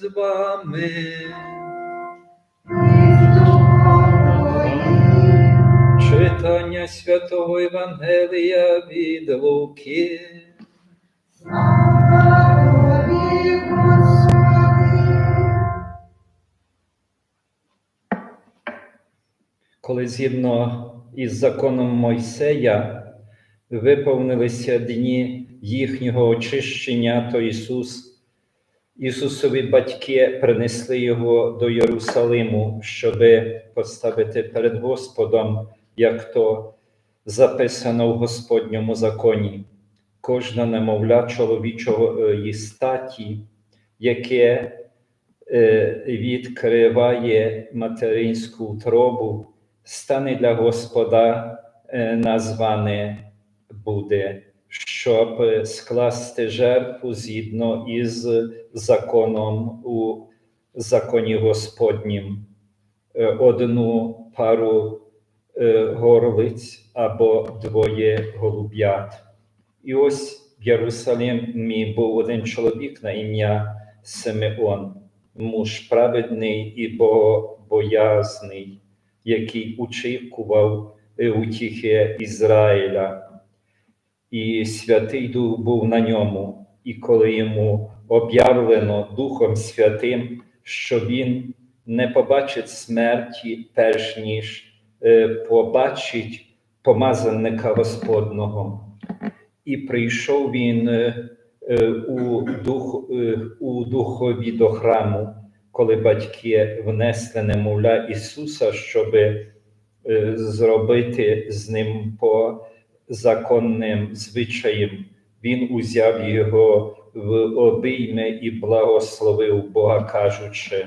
з вами. Читання святого Євангелія від Луки. Коли згідно із законом Мойсея виповнилися дні їхнього очищення, то Ісус, Ісусові батьки принесли Його до Єрусалиму, щоби поставити перед Господом, як то записано в Господньому законі. Кожна немовля чоловічої статі, яке е, відкриває материнську утробу, стане для Господа е, назване буде, щоб е, скласти жертву згідно із законом у законі Господнім, Е, одну пару е, горлиць або двоє голуб'ят. І ось в Єрусалимі був один чоловік на ім'я Симеон, муж праведний і богобоязний, який очікував утіхи Ізраїля. І Святий Дух був на ньому, і коли йому об'явлено Духом Святим, що він не побачить смерті, перш ніж е, побачить помазанника Господного. І прийшов він е, е, у, дух, у духові до храму, коли батьки внесли немовля Ісуса, щоб зробити з ним по законним звичаєм. Він узяв його в обійми і благословив Бога, кажучи: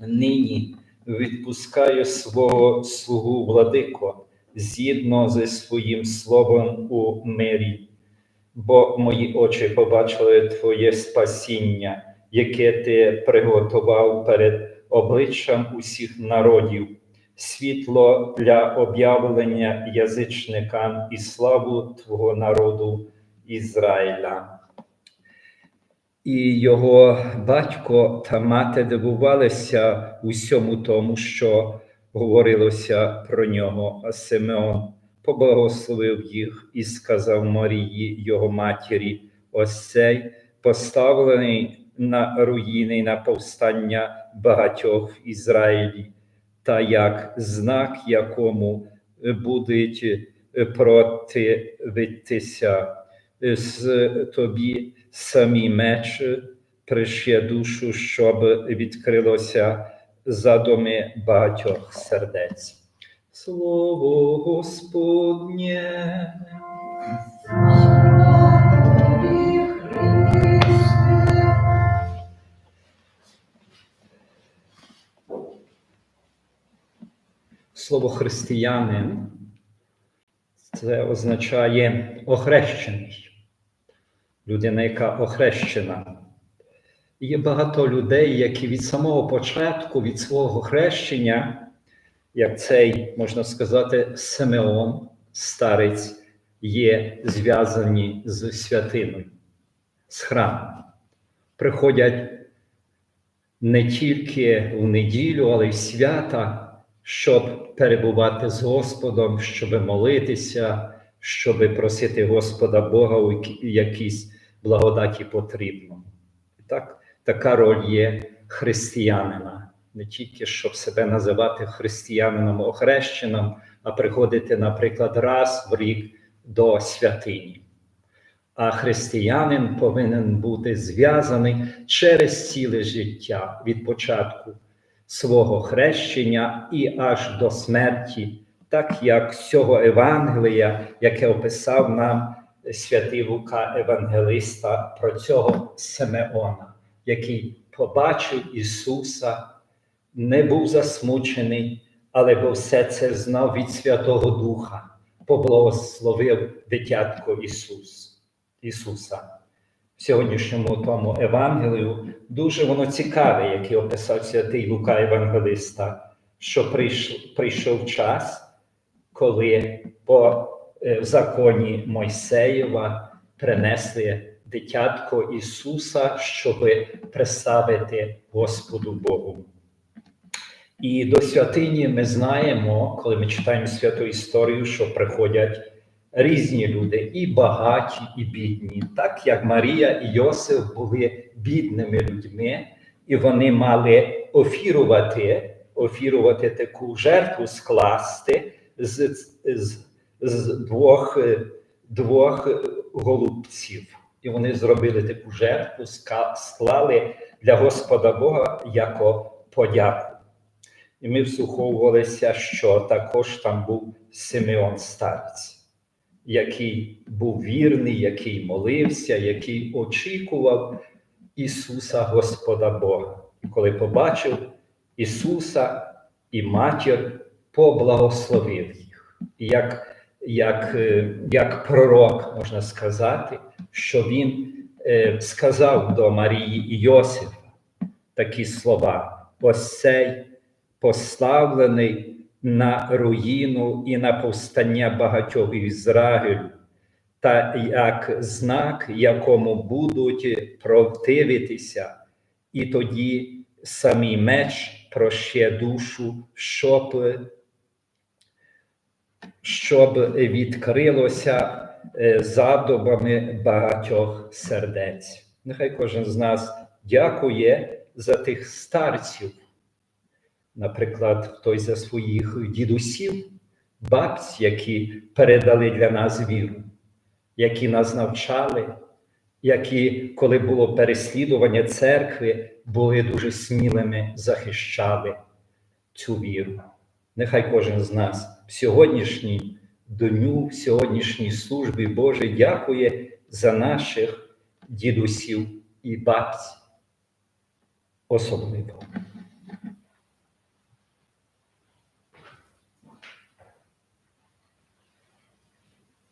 нині відпускаю свого слугу владико згідно зі своїм словом у мирі, бо мої очі побачили Твоє спасіння, яке ти приготував перед обличчям усіх народів, світло для об'явлення язичникам і славу Твого народу Ізраїля. І його батько та мати дивувалися усьому тому, що говорилося про нього, а Симеон поблагословив їх і сказав Марії, його матері, ось цей поставлений на руїни на повстання багатьох в Ізраїлі, та як знак, якому будуть противитися з тобі самі меч пришє душу, щоб відкрилося задуми багатьох сердець. Слово Господнє. Слово християнин це означає охрещений, людина, яка охрещена. Є багато людей, які від самого початку, від свого хрещення, як цей, можна сказати, Симеон, старець, є зв'язані з святиною, з храмом. Приходять не тільки в неділю, але й свята, щоб перебувати з Господом, щоб молитися, щоб просити Господа Бога у якійсь благодаті потрібно. Так, така роль є християнина. Не тільки щоб себе називати християнином охрещеним, а приходити, наприклад, раз в рік до святині. А християнин повинен бути зв'язаний через ціле життя від початку свого хрещення і аж до смерті, так як з цього Евангелія, яке описав нам святий Лука Евангелиста про цього Симеона, який побачив Ісуса, не був засмучений, але бо все це знав від Святого Духа, поблагословив дитятко Ісус, Ісуса. Сьогоднішньому тому Евангелію дуже воно цікаве, яке описав святий Лука Евангелиста, що прийшов, прийшов час, коли по е, законі Мойсеєва принесли дитятко Ісуса, щоб представити Господу Богу. І до святині ми знаємо, коли ми читаємо святу історію, що приходять різні люди, і багаті, і бідні, так як Марія і Йосиф були бідними людьми, і вони мали офірувати, офірувати таку жертву скласти з, з, з двох, двох голубців. І вони зробили таку жертву, склали для Господа Бога як подяку. І ми вслуховувалися, що також там був Симеон Старець, який був вірний, який молився, який очікував Ісуса Господа Бога. Коли побачив Ісуса і матір, поблагословив їх. Як, як, е, як пророк, можна сказати, що він е, сказав до Марії і Йосифа такі слова: ось цей поставлений на руїну і на повстання багатьох Ізраїлю, та як знак, якому будуть противитися, і тоді самий меч проще душу, щоб, щоб відкрилося е, задобами багатьох сердець. Нехай кожен з нас дякує за тих старців, наприклад, хтось за своїх дідусів, бабць, які передали для нас віру, які нас навчали, які, коли було переслідування церкви, були дуже смілими, захищали цю віру. Нехай кожен з нас в сьогоднішній дню, в сьогоднішній службі Божій дякує за наших дідусів і бабць особливо.